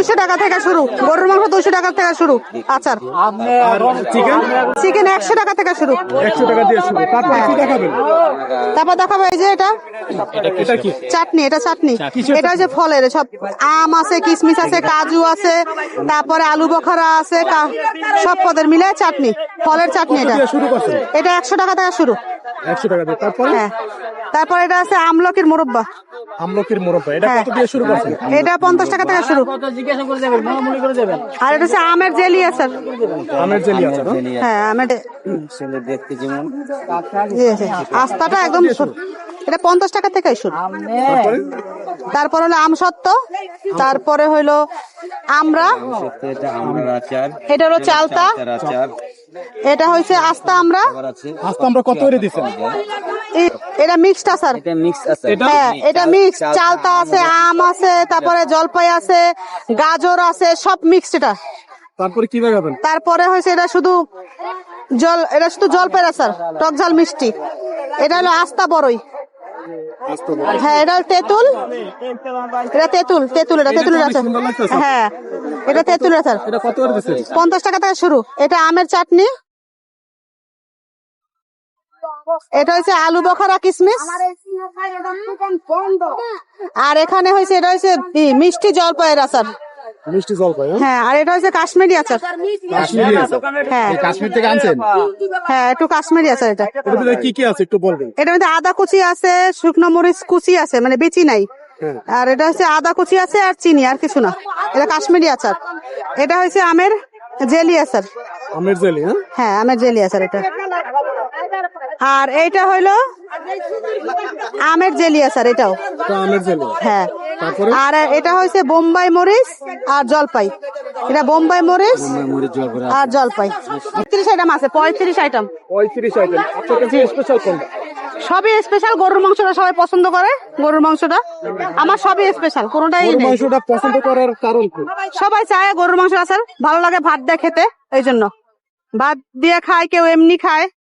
দুইশো টাকা থেকে শুরু। গরুর মাংস দুইশো টাকা থেকে শুরু। আচার। চিকেন চিকেন একশো টাকা থেকে শুরু। একশো টাকা দিয়ে শুরু। তারপর দেখাবো এই যে এটা। চাটনি এটা চাটনি। এটা হচ্ছে ফলের। সব আম আছে কিশমিশ আছে কাজু আছে তারপরে আলু বখারা আছে সব পদের মিলে চাটনি। ফলের চাটনি এটা। এটা একশো টাকা থেকে শুরু। একশো টাকা দিয়ে। তারপরে? হ্যাঁ। তারপর এটা আছে আমলকির মুরব্বা। আমলকির মোরব্বা। এটা হ্যাঁ। কত দিয়ে শুরু করছেন? এটা পঞ্চাশ টাকা থেকে শুরু। কত জিজ্ঞাসা করে যাবেন মামুলি করে যাবেন আর এটা হচ্ছে আমের জেলি আছে আমের জেলি আছে হ্যাঁ আমের ছেলে দেখতে যেমন আস্তাটা একদম শুরু। এটা পঞ্চাশ টাকা থেকে শুরু। তারপরে তারপর হলো আম সত্ত্ব তারপরে হইল আমরা এটা আমার আচার এটা হলো চালতা। এটা হচ্ছে আস্তা আমরা আছে আজকে আমরা কত করে দিচ্ছেন? এ- এটা মিক্সড আচার এটা মিক্স আছে। হ্যাঁ এটা মিক্স চালতা আছে আম আছে তারপরে জলপাই আছে গাজর আছে সব মিক্সড এটা। তারপরে কি দেখাবেন তারপরে হয়েছে এটা শুধু জল এটা শুধু জলপাই আচার টক ঝাল মিষ্টি। এটা হলো আস্তা বড়ই হ্যাঁ এটা হলো তেঁতুল। এটা তেঁতুল তেঁতুল এটা আচার সুন্দর লাগতেছে। হ্যাঁ এটা আচার করে দিচ্ছেন? পঞ্চাশ টাকা থেকে শুরু। এটা আমের চাটনি। এটা হচ্ছে আলু বখারা কিশমিশ আর এখানে হয়েছে এটা হচ্ছে মিষ্টি জলপাইয়ের আচার। মিষ্টি জল পাই হ্যাঁ? হ্যাঁ আর এটা হচ্ছে কাশ্মীরি আচার। কাশ্মীরি হ্যাঁ। কাশ্মীর থেকে আনছেন? হ্যাঁ একটু কাশ্মীরি আচার এটা। কি কি আছে একটু বলবেন? এটার মধ্যে আদা কুচি আছে শুকনো মরিচ কুচি আছে মানে বেচি নাই। হ্যাঁ। আর এটা হচ্ছে আদা কুচি আছে আর চিনি আর কিছু না। এটা কাশ্মীরি আচার। এটা হচ্ছে আমের জেলি আচার। আমের জেলি হ্যাঁ? হ্যাঁ আমের জেলি আচার এটা। আর এইটা হইল আমের জেলি আচার এটাও। আমের হ্যাঁ। আর এটা হয়েছে বোম্বাই মরিচ আর জলপাই। এটা বোম্বাই মরিচ করে আর জলপাই। পঁয়ত্রিশ আইটেম আছে পঁয়ত্রিশ আইটেম পঁয়ত্রিশ আইটেম স্পেশাল কোনটা? সবই স্পেশাল গরুর মাংসটা সবাই পছন্দ করে গরুর মাংসটা। আমার সবই স্পেশাল কোনোটাই নেই। মাংসটা পছন্দ করার কারণ সবাই চায় গরুর মাংসটা আচার ভালো লাগে ভাত দিয়ে খেতে এই জন্য ভাত দিয়ে খায় কেউ এমনি খায়।